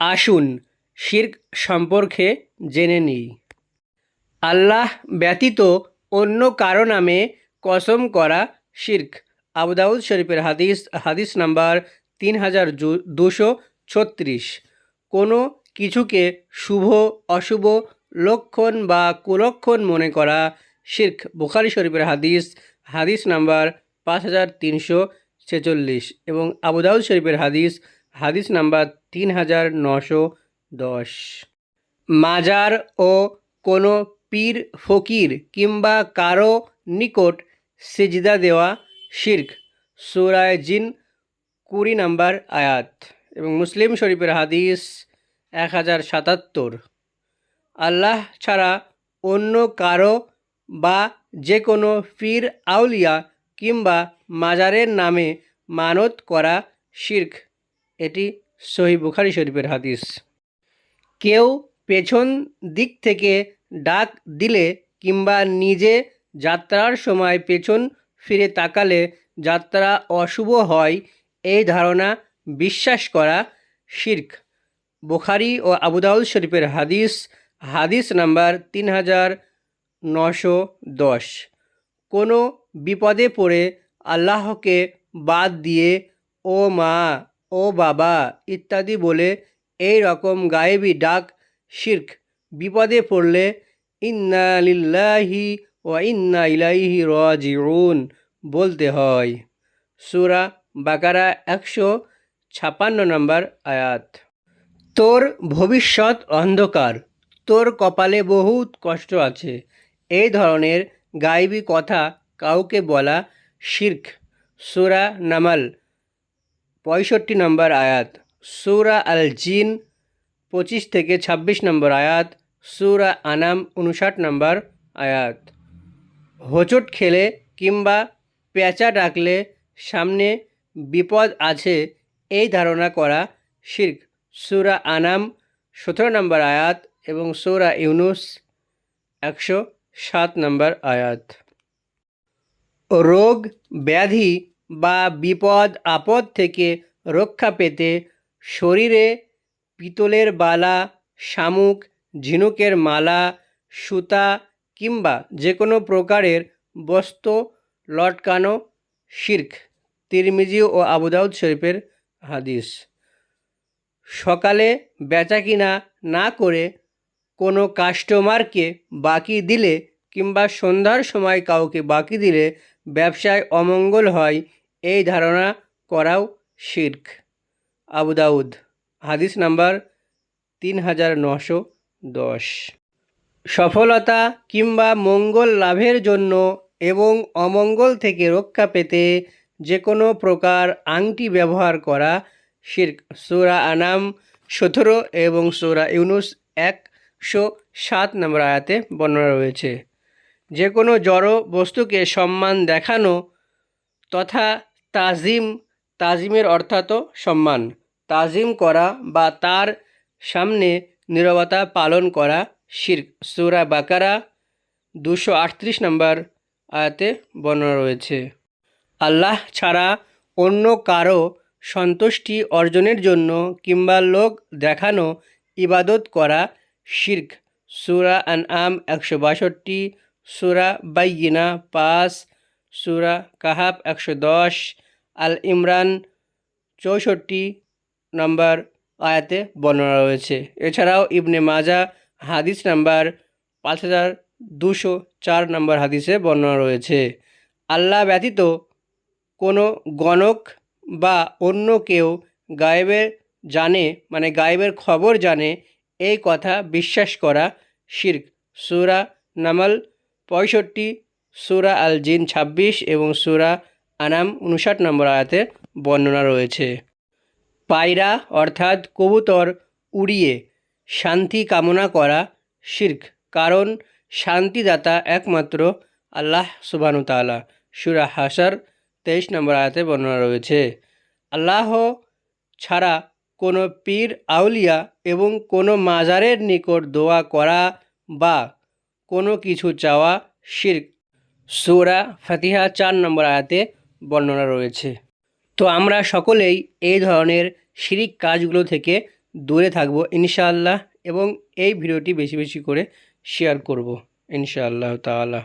আসুন, শির্ক সম্পর্কে জেনে নিই। আল্লাহ ব্যতীত অন্য কারও নামে কসম করা শির্ক। আবুদাউদ শরীফের হাদিস হাদিস নাম্বার তিন হাজার দুশো ছত্রিশ। কোনো কিছুকে শুভ, অশুভ লক্ষণ বা কুলক্ষণ মনে করা শির্ক। বুখারি শরীফের হাদিস হাদিস নাম্বার পাঁচ হাজার তিনশো ছেচল্লিশ এবং আবুদাউদ শরীফের হাদিস হাদিস নাম্বার তিন হাজার নশো দশ। মাজার ও কোনো পীর, ফকির কিংবা কারও নিকট সিজদা দেওয়া শির্ক। সুরায় জিন, কুড়ি নাম্বার আয়াত। এবং মুসলিম শরীফের হাদিস এক হাজার সাতাত্তর। আল্লাহ ছাড়া অন্য কারও বা যে কোনো পীর, আউলিয়া কিংবা মাজারের নামে মানত করা শির্ক। এটি সহি বুখারি শরীফের হাদিস। কেউ পেছন দিক থেকে ডাক দিলে কিংবা নিজে যাত্রার সময় পেছন ফিরে তাকালে যাত্রা অশুভ হয় এই ধারণা বিশ্বাস করা শির্ক। বুখারি ও আবুদাউদ শরীফের হাদিস হাদিস নাম্বার তিন হাজার নশো দশ। কোনো বিপদে পড়ে আল্লাহকে বাদ দিয়ে, ও মা ও বাবা ইত্যাদি বলে এই রকম গায়েবী ডাক, শির্ক, বিপদে পড়লে ইন্না লিল্লাহি ও ইন্না ইলাইহি রাজিউন বলতে হয়। সুরা বাকারা একশো ছাপান্ন নম্বর আয়াত। তোর ভবিষ্যৎ অন্ধকার, তোর কপালে বহুত কষ্ট আছে। এই ধরনের গায়েবী কথা কাউকে বলা শির্ক। সুরা নামাল পঁয়ষট্টি নম্বর আয়াত, সুরা আল জিন পঁচিশ থেকে ছাব্বিশ নম্বর আয়াত, সুরা আনাম, উনষাট নম্বর আয়াত। হোঁচট খেলে কিংবা পেঁচা ডাকলে সামনে বিপদ আছে, এই ধারণা করা শির্ক। সুরা আনাম, সতেরো নম্বর আয়াত এবং সুরা ইউনুস, একশো সাত নম্বর আয়াত। রোগ, ব্যাধি বা বিপদ, আপদ থেকে রক্ষা পেতে শরীরে পিতলের বালা, শামুক, ঝিনুকের মালা, সুতা কিংবা যে কোনো প্রকারের বস্ত্র লটকানো শির্ক তিরমিজি ও আবুদাউদ শরীফের হাদিস। সকালে বেচাকিনা না করে কোনো কাস্টমারকে বাকি দিলে কিংবা সন্ধ্যার সময় কাউকে বাকি দিলে ব্যবসায় অমঙ্গল হয় এই ধারণা করাও শির্ক। আবুদাউদ হাদিস নাম্বার তিন হাজার নশো দশ। সফলতা কিংবা মঙ্গল লাভের জন্য এবং অমঙ্গল থেকে রক্ষা পেতে যে কোনো প্রকার আংটি ব্যবহার করা শির্ক। সুরা আনাম সতেরো এবং সুরা ইউনুস একশো সাত নম্বর আয়াতে বর্ণনা রয়েছে। যে কোনো জড় বস্তুকে সম্মান দেখানো তথা তাজিম, তাজিমের অর্থাৎ সম্মান। তাজিম করা বা তার সামনে নীরবতা পালন করা শির্ক। সুরা বাকারা দুশো আটত্রিশ নম্বর আয়াতে বর্ণনা রয়েছে। আল্লাহ ছাড়া অন্য কারও সন্তুষ্টি অর্জনের জন্য কিংবা লোক দেখানো ইবাদত করা শির্ক। সুরা আন আম একশো বাষট্টি, সুরা বাইগিনা পাঁচ সুরা কাহাব একশো দশ, আল ইমরান চৌষট্টি নম্বর আয়াতে বর্ণনা রয়েছে। এছাড়াও ইবনে মাজা হাদিস নাম্বার পাঁচ হাজার দুশো চার নম্বর হাদিসে বর্ণনা রয়েছে। আল্লাহ ব্যতীত কোনো গণক বা অন্য কেউ গায়েবের জানে মানে গায়েবের খবর জানে, এই কথা বিশ্বাস করা শির্ক। সুরা নামাল পঁয়ষট্টি সুরা আল জিন ছাব্বিশ এবং সুরা আনাম উনষাট নম্বর আয়াতে বর্ণনা রয়েছে। পায়রা অর্থাৎ কবুতর উড়িয়ে শান্তি কামনা করা শির্ক, কারণ শান্তিদাতা একমাত্র আল্লাহ সুবানু তাআলা। সুরা হাসার তেইশ নম্বর আয়াতে বর্ণনা রয়েছে। আল্লাহ ছাড়া কোনো পীর, আউলিয়া এবং কোনো মাজারের নিকট দোয়া করা বা কোনো কিছু চাওয়া শির্ক সুরা ফাতিহা চার নম্বর আয়াতে বর্ণনা রয়েছে। তো আমরা সকলেই এই ধরনের শিরিক কাজগুলো থেকে দূরে থাকব ইনশাআল্লাহ এবং এই ভিডিওটি বেশি বেশি করে শেয়ার করব ইনশাআল্লাহ তাআলা।